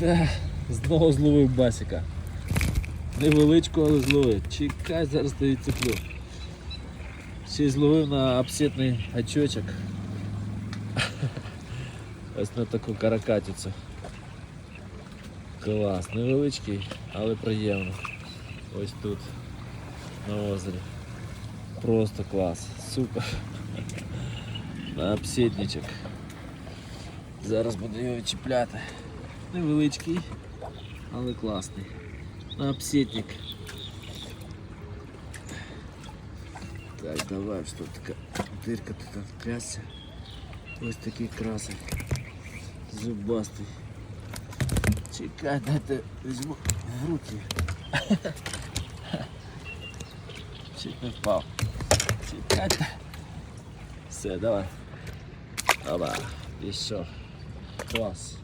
Та, знову зловив басика. Невеличку, але зловив. Чекай, зараз стою цеплю. Ще й зловив на апсетний гачочок. Ось на таку каракатицю. Клас, невеличкий, але приємно. Ось тут, на озері. Просто клас, супер. На апсетничок. Зараз буду його чіпляти. Невеличкий, але класний. На апсетник. Так, давай, що така дирка тут там трясся. Ось такий красень. Зубастий. Чекай, дайте в руки. Чуть не впав. Чекайте. Все, давай. Оба, пішов. Клас.